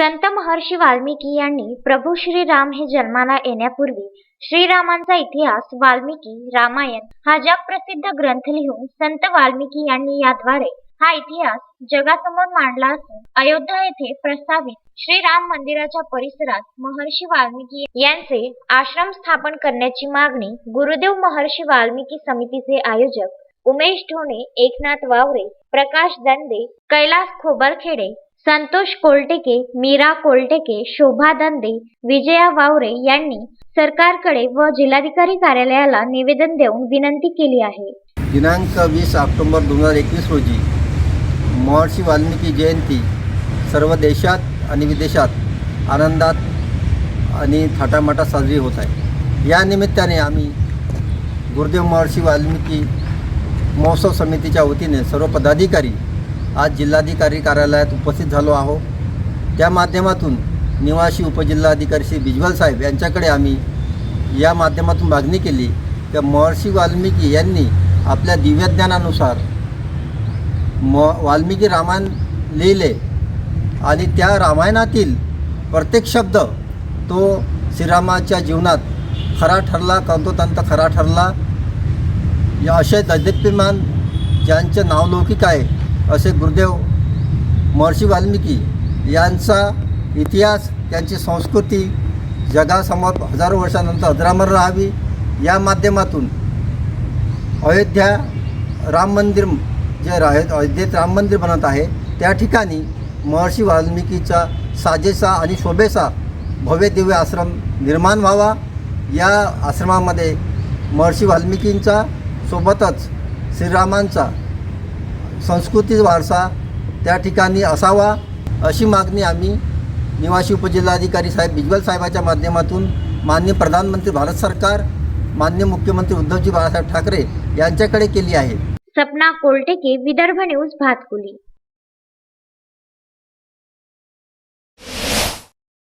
संत महर्षी वाल्मिकी यांनी प्रभू श्रीराम हे जन्माला येण्यापूर्वी श्रीरामांचा इतिहास वाल्मिकी रामायण हा जगप्रसिद्ध ग्रंथ लिहून संत वाल्मिकी यांनी याद्वारे हा इतिहास जगासमोर मांडला असून अयोध्या येथे प्रस्तावित श्रीराम मंदिराच्या परिसरात महर्षी वाल्मिकी यांचे आश्रम स्थापन करण्याची मागणी गुरुदेव महर्षी वाल्मिकी समितीचे आयोजक उमेश ढोणे एकनाथ वावरे प्रकाश दंदे कैलास खोबरखेडे संतोष कोलटेके मीरा कोलटेके शोभा दंदे विजया वावरे यांनी सरकारकडे व जिल्हाधिकारी कार्यालयाला निवेदन देऊन विनंती केली आहे. दिनांक वीस ऑक्टोबर दोन हजार एकवीस रोजी महर्षी वाल्मिकी जयंती सर्व देशात आणि विदेशात आनंदात आणि थाटामाटात साजरी होत आहे. या निमित्ताने आम्ही गुरुदेव महर्षी वाल्मिकी महोत्सव समितीच्या वतीने सर्व पदाधिकारी आज जिल्हाधिकारी कार्यालयात उपस्थित झालो आहो. त्या माध्यमातून निवासी उपजिल्हाधिकारी श्री बिजवल साहेब यांच्याकडे आम्ही या माध्यमातून मागणी केली की महर्षी वाल्मिकी यांनी आपल्या दिव्यज्ञानानुसार म वाल्मिकी रामायण लिहिले आणि त्या रामायणातील प्रत्येक शब्द तो श्रीरामाच्या जीवनात खरा ठरला तंतोतंत खरा ठरला. या असे दैदिप्यमान ज्यांचे नावलौकिक आहे असे गुरुदेव महर्षी वाल्मिकी यांचा इतिहास त्यांची संस्कृती जगासमोर हजारो वर्षानंतर अजरामर राहावी या माध्यमातून अयोध्या राम मंदिर जे रा अयोध्येत राम मंदिर बनत आहे त्या ठिकाणी महर्षी वाल्मिकीचा साजेसा आणि शोभेचा भव्य दिव्य आश्रम निर्माण व्हावा. या आश्रमामध्ये महर्षी वाल्मिकींचा सोबतच श्रीरामांचा संस्कृती वारसा त्या ठिकाणी असावा अशी मागणी आम्ही निवासी उपजिल्हाधिकारी साहेब बिजवल साहेबाच्या माध्यमातून माननीय प्रधानमंत्री भारत सरकार माननीय मुख्यमंत्री उद्धवजी बाळासाहेब ठाकरे यांच्याकडे केली आहे. सपना कोलटेके विदर्भ न्यूज भातकुली.